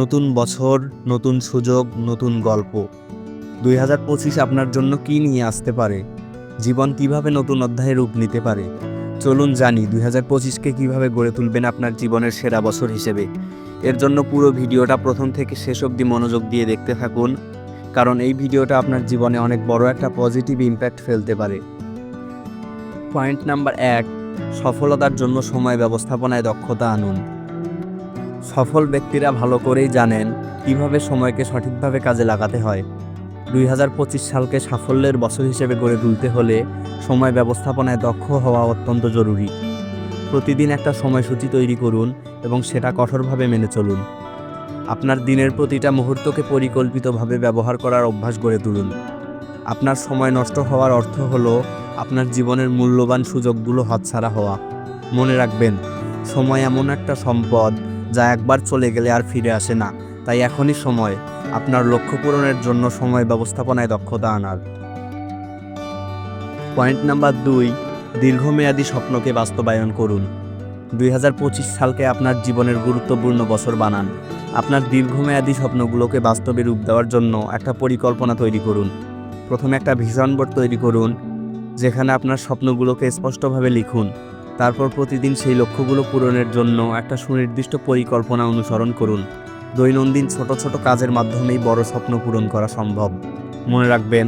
নতুন বছর, নতুন সুযোগ, নতুন গল্প। দুই হাজার পঁচিশ আপনার জন্য কী নিয়ে আসতে পারে? জীবন কীভাবে নতুন অধ্যায়ে রূপ নিতে পারে? চলুন জানি দুই হাজার পঁচিশকে কীভাবে গড়ে তুলবেন আপনার জীবনের সেরা বছর হিসেবে। এর জন্য পুরো ভিডিওটা প্রথম থেকে শেষ অবধি মনোযোগ দিয়ে দেখতে থাকুন, কারণ এই ভিডিওটা আপনার জীবনে অনেক বড় একটা পজিটিভ ইম্প্যাক্ট ফেলতে পারে। পয়েন্ট নাম্বার এক, সফলতার জন্য সময় ব্যবস্থাপনায় দক্ষতা আনুন। সফল ব্যক্তিরা ভালো করেই জানেন কীভাবে সময়কে সঠিকভাবে কাজে লাগাতে হয়। দুই হাজার পঁচিশ সালকে সাফল্যের বছর হিসেবে গড়ে তুলতে হলে সময় ব্যবস্থাপনায় দক্ষ হওয়া অত্যন্ত জরুরি। প্রতিদিন একটা সময়সূচি তৈরি করুন এবং সেটা কঠোরভাবে মেনে চলুন। আপনার দিনের প্রতিটা মুহূর্তকে পরিকল্পিতভাবে ব্যবহার করার অভ্যাস গড়ে তুলুন। আপনার সময় নষ্ট হওয়ার অর্থ হলো আপনার জীবনের মূল্যবান সুযোগগুলো হাতছাড়া হওয়া। মনে রাখবেন, সময় এমন একটা সম্পদ যা একবার চলে গেলে আর ফিরে আসে না। তাই এখনই সময়, আপনার লক্ষ্য পূরণের জন্য সময় ব্যবস্থাপনায় দক্ষতা আনার। পয়েন্ট নাম্বার দুই, দীর্ঘমেয়াদী স্বপ্নকে বাস্তবায়ন করুন। দুই হাজার পঁচিশ সালকে আপনার জীবনের গুরুত্বপূর্ণ বছর বানান। আপনার দীর্ঘমেয়াদী স্বপ্নগুলোকে বাস্তবে রূপ দেওয়ার জন্য একটা পরিকল্পনা তৈরি করুন। প্রথমে একটা ভিশন বোর্ড তৈরি করুন, যেখানে আপনার স্বপ্নগুলোকে স্পষ্টভাবে লিখুন। তারপর প্রতিদিন সেই লক্ষ্যগুলো পূরণের জন্য একটা সুনির্দিষ্ট পরিকল্পনা অনুসরণ করুন। দৈনন্দিন ছোট ছোট কাজের মাধ্যমেই বড় স্বপ্ন পূরণ করা সম্ভব। মনে রাখবেন,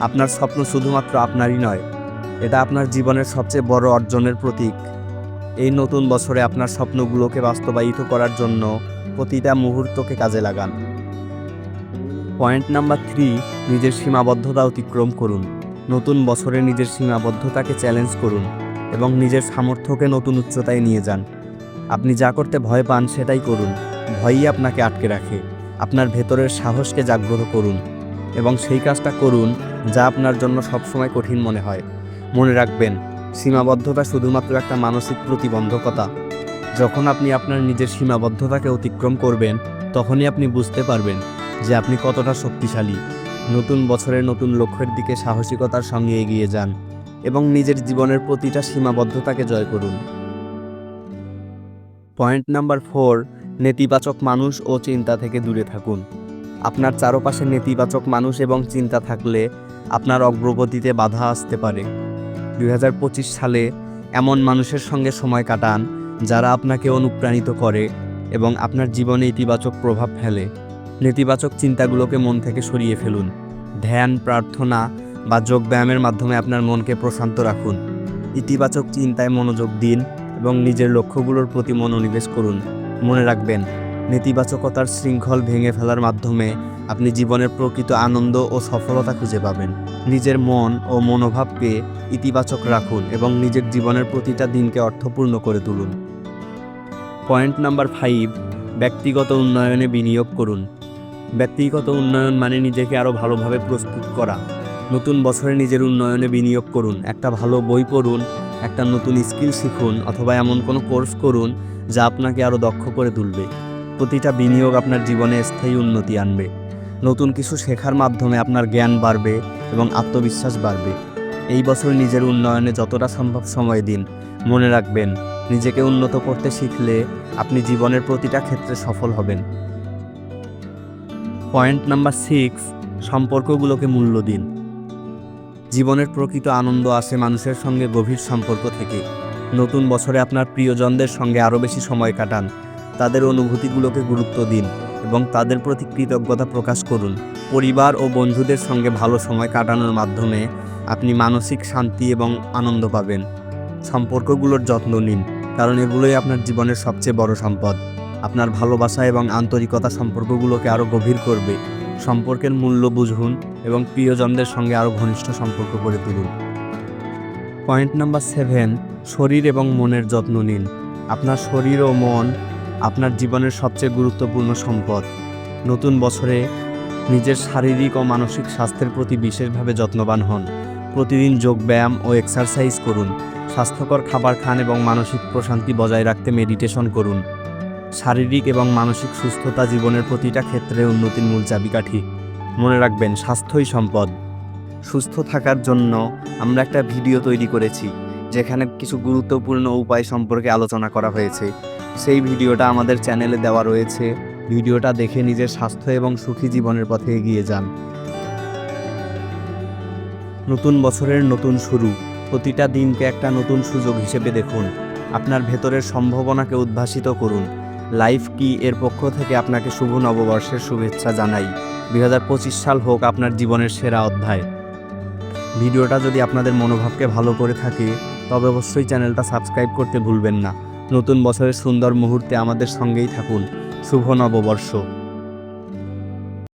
আপনার স্বপ্ন শুধুমাত্র আপনারই নয়, এটা আপনার জীবনের সবচেয়ে বড় অর্জনের প্রতীক। এই নতুন বছরে আপনার স্বপ্নগুলোকে বাস্তবায়িত করার জন্য প্রতিটা মুহূর্তকে কাজে লাগান। পয়েন্ট নাম্বার থ্রি, নিজের সীমাবদ্ধতা অতিক্রম করুন। নতুন বছরে নিজের সীমাবদ্ধতাকে চ্যালেঞ্জ করুন। এবং নিজের সামর্থ্যকে নতুন উচ্চতায় নিয়ে যান। আপনি যা করতে ভয় পান সেটাই করুন। ভয়ই আপনাকে আটকে রাখে। আপনার ভেতরের সাহসকে জাগ্রত করুন এবং সেই কাজটা করুন যা আপনার জন্য সবসময় কঠিন মনে হয়। মনে রাখবেন, সীমাবদ্ধতা শুধুমাত্র একটা মানসিক প্রতিবন্ধকতা। যখন আপনি আপনার নিজের সীমাবদ্ধতাকে অতিক্রম করবেন, তখনই আপনি বুঝতে পারবেন যে আপনি কতটা শক্তিশালী। নতুন বছরের নতুন লক্ষ্যের দিকে সাহসিকতার সঙ্গে এগিয়ে যান। এবং নিজের জীবনের প্রতিটা সীমাবদ্ধতাকে জয় করুন। পয়েন্ট নাম্বার ফোর, নেতিবাচক মানুষ ও চিন্তা থেকে দূরে থাকুন। আপনার চারপাশে নেতিবাচক মানুষ এবং চিন্তা থাকলে আপনার অগ্রগতিতে বাধা আসতে পারে। দু হাজার পঁচিশ সালে এমন মানুষের সঙ্গে সময় কাটান যারা আপনাকে অনুপ্রাণিত করে এবং আপনার জীবনে ইতিবাচক প্রভাব ফেলে। নেতিবাচক চিন্তাগুলোকে মন থেকে সরিয়ে ফেলুন। ধ্যান, প্রার্থনা বা যোগব্যায়ামের মাধ্যমে আপনার মনকে প্রশান্ত রাখুন। ইতিবাচক চিন্তায় মনোযোগ দিন এবং নিজের লক্ষ্যগুলোর প্রতি মনোনিবেশ করুন। মনে রাখবেন, নেতিবাচকতার শৃঙ্খল ভেঙে ফেলার মাধ্যমে আপনি জীবনের প্রকৃত আনন্দ ও সফলতা খুঁজে পাবেন। নিজের মন ও মনোভাবকে ইতিবাচক রাখুন এবং নিজের জীবনের প্রতিটা দিনকে অর্থপূর্ণ করে তুলুন। পয়েন্ট নাম্বার ফাইভ, ব্যক্তিগত উন্নয়নে বিনিয়োগ করুন। ব্যক্তিগত উন্নয়ন মানে নিজেকে আরও ভালোভাবে প্রস্তুত করা। নতুন বছরে নিজের উন্নয়নে বিনিয়োগ করুন, একটা ভালো বই পড়ুন, একটা নতুন স্কিল শিখুন, অথবা এমন কোনো কোর্স করুন যা আপনাকে আরও দক্ষ করে তুলবে। প্রতিটা বিনিয়োগ আপনার জীবনে স্থায়ী উন্নতি আনবে। নতুন কিছু শেখার মাধ্যমে আপনার জ্ঞান বাড়বে এবং আত্মবিশ্বাস বাড়বে। এই বছর নিজের উন্নয়নে যতটা সম্ভব সময় দিন। মনে রাখবেন, নিজেকে উন্নত করতে শিখলে আপনি জীবনের প্রতিটা ক্ষেত্রে সফল হবেন। পয়েন্ট নাম্বার সিক্স, সম্পর্কগুলোকে মূল্য দিন। জীবনের প্রকৃত আনন্দ আসে মানুষের সঙ্গে গভীর সম্পর্ক থেকে। নতুন বছরে আপনার প্রিয়জনদের সঙ্গে আরও বেশি সময় কাটান। তাদের অনুভূতিগুলোকে গুরুত্ব দিন এবং তাদের প্রতি কৃতজ্ঞতা প্রকাশ করুন। পরিবার ও বন্ধুদের সঙ্গে ভালো সময় কাটানোর মাধ্যমে আপনি মানসিক শান্তি এবং আনন্দ পাবেন। সম্পর্কগুলোর যত্ন নিন, কারণ এগুলোই আপনার জীবনের সবচেয়ে বড় সম্পদ। আপনার ভালোবাসা এবং আন্তরিকতা সম্পর্কগুলোকে আরও গভীর করবে। সম্পর্কের মূল্য বুঝুন এবং প্রিয়জনদের সঙ্গে আরও ঘনিষ্ঠ সম্পর্ক গড়ে তুলুন। পয়েন্ট নাম্বার সেভেন, শরীর এবং মনের যত্ন নিন। আপনার শরীর ও মন আপনার জীবনের সবচেয়ে গুরুত্বপূর্ণ সম্পদ। নতুন বছরে নিজের শারীরিক ও মানসিক স্বাস্থ্যের প্রতি বিশেষভাবে যত্নবান হন। প্রতিদিন যোগব্যায়াম ও এক্সারসাইজ করুন। স্বাস্থ্যকর খাবার খান এবং মানসিক প্রশান্তি বজায় রাখতে মেডিটেশন করুন। শারীরিক এবং মানসিক সুস্থতা জীবনের প্রতিটা ক্ষেত্রে উন্নতির মূল চাবিকাঠি। মনে রাখবেন, স্বাস্থ্যই সম্পদ। সুস্থ থাকার জন্য আমরা একটা ভিডিও তৈরি করেছি, যেখানে কিছু গুরুত্বপূর্ণ উপায় সম্পর্কে আলোচনা করা হয়েছে। সেই ভিডিওটা আমাদের চ্যানেলে দেওয়া রয়েছে। ভিডিওটা দেখে নিজের স্বাস্থ্য এবং সুখী জীবনের পথে এগিয়ে যান। নতুন বছরের নতুন শুরু। প্রতিটা দিনকে একটা নতুন সুযোগ হিসেবে দেখুন। আপনার ভেতরের সম্ভাবনাকে উদ্ভাসিত করুন। লাইফ কি এর পক্ষ থেকে আপনাকে শুভ নববর্ষের শুভেচ্ছা জানাই। দু হাজার পঁচিশ সাল হোক আপনার জীবনের সেরা অধ্যায়। ভিডিওটা যদি আপনাদের মনোভাবকে ভালো করে থাকে, তবে অবশ্যই চ্যানেলটা সাবস্ক্রাইব করতে ভুলবেন না। নতুন বছরের সুন্দর মুহূর্তে আমাদের সঙ্গেই থাকুন। শুভ নববর্ষ।